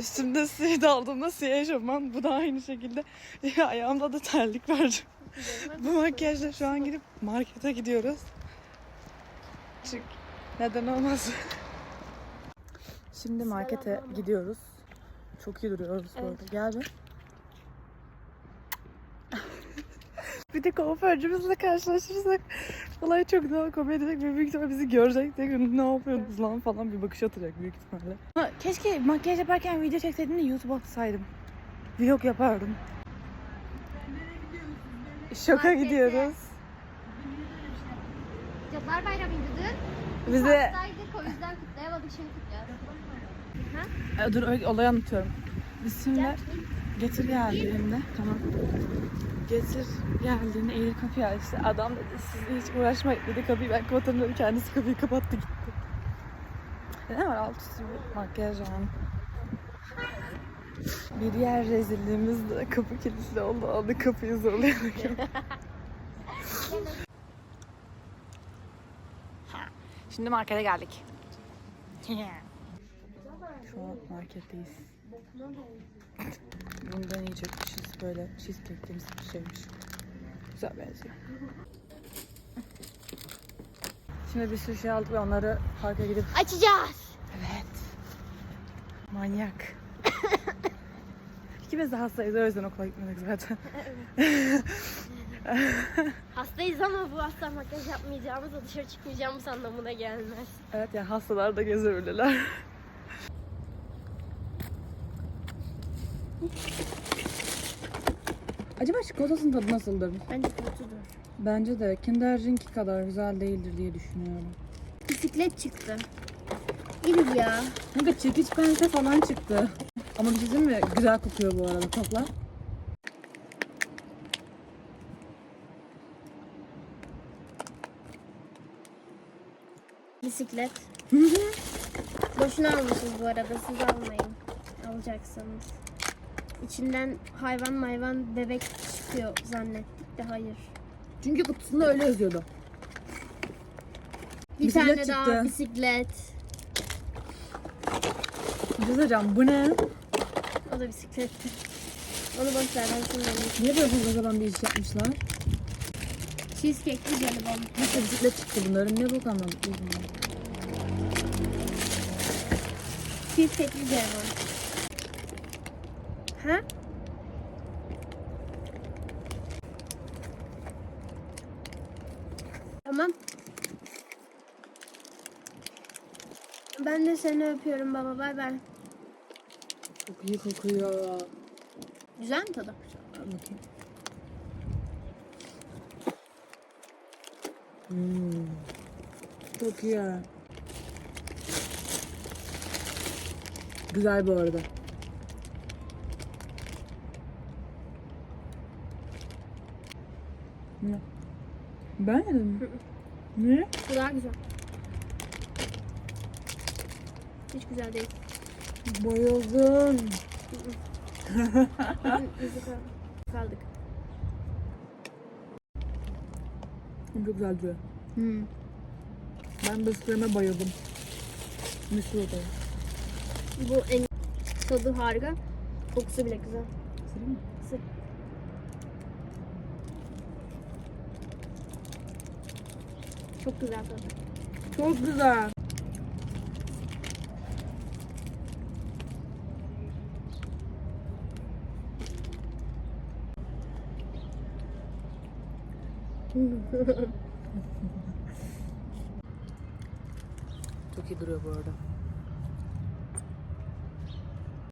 Üstümde siyah aldığımda siyah eşofman. Bu da aynı şekilde. Ayağımda da terlik var. Bu makyajla şu an gidip markete gidiyoruz. Çünkü neden olmaz? Şimdi markete gidiyoruz. Çok iyi duruyoruz bu arada. Gel bir. bir de kuaförcümüzle karşılaşırsak olay çok daha komedi ve büyük ihtimalle bizi görecek de ne yapıyorsunuz lan falan bir bakış atacak büyük ihtimalle. Ha, keşke makyaj yaparken video çekseydim de YouTube'a atsaydım. Vlog yapardım. Şoka Markete. gidiyoruz. Cadılar Bayramı'ydı dün. Bize Hastaydık o yüzden kutlayamadık şimdi kutluyoruz. E, dur olayı anlatıyorum. Biz şimdi getir geldiğinde tamam. Getir geldiğinde Eylül kapıyı açtı. Adam dedi siz hiç uğraşmayın dedi kapıyı ben kapatırım dedi. Kendisi kapıyı kapattı gitti. Ne var alt üstü makyaj yani. Bir yer rezilliğimiz de kapı kilitli oldu. Aldı kapıyı zorlayarak. Şimdi markete geldik. Şu an marketteyiz. Bundan yiyecekmişiz böyle cheesecake'imiz bir şeymiş. Güzel benziyor. Şimdi bir sürü şey aldık ve onları parka gidip... Açacağız. Evet. Manyak. İkimiz de hastayız o yüzden okula gitmedik zaten. Hastayız ama bu hasta makyaj yapmayacağımız da dışarı çıkmayacağımız anlamına gelmez. Evet yani hastalar da gezebilirler. Acaba çikolatasının tadı nasıldır? Bence kötüdür. Bence de Kinder'inki kadar güzel değildir diye düşünüyorum. Bisiklet çıktı. İyi ya. Kanka çekiç pense falan çıktı. Ama bir şey diyeyim mi? Güzel kokuyor bu arada topla. Bisiklet. Boşuna almışız bu arada siz almayın. Alacaksınız. İçinden hayvan mayvan bebek çıkıyor zannettik de hayır. Çünkü kutusunda öyle yazıyordu. Bir Bisiklet tane daha çıktı. bisiklet. Bir şey söyleyeceğim. Bu ne? O da bisikletti. Onu boş ver ben şunu deneyeyim. Niye böyle kocaman bir iş yapmışlar? Cheesecake'li jelibon. Nasıl bisiklet çıktı bunların? Ne bok anladım. bilmiyorum. Cheesecake'li jelibon. Ha? Tamam. Ben de seni öpüyorum baba. Bay bay. Çok iyi kokuyor. Güzel mi tadı? Bakayım. Hmm. Çok iyi. Güzel bu arada. Ne? Beğenmedin mi? ne? Bu daha güzel. Hiç güzel değil. Bayıldım. Kaldık. Çok güzel duruyor. Hmm. Ben bisküvime bayıldım. Misli odaya. Bu en tadı harika. Kokusu bile güzel. Sırayım mı? Sık. Çok güzel tadı. Çok güzel. Çok iyi duruyor bu arada.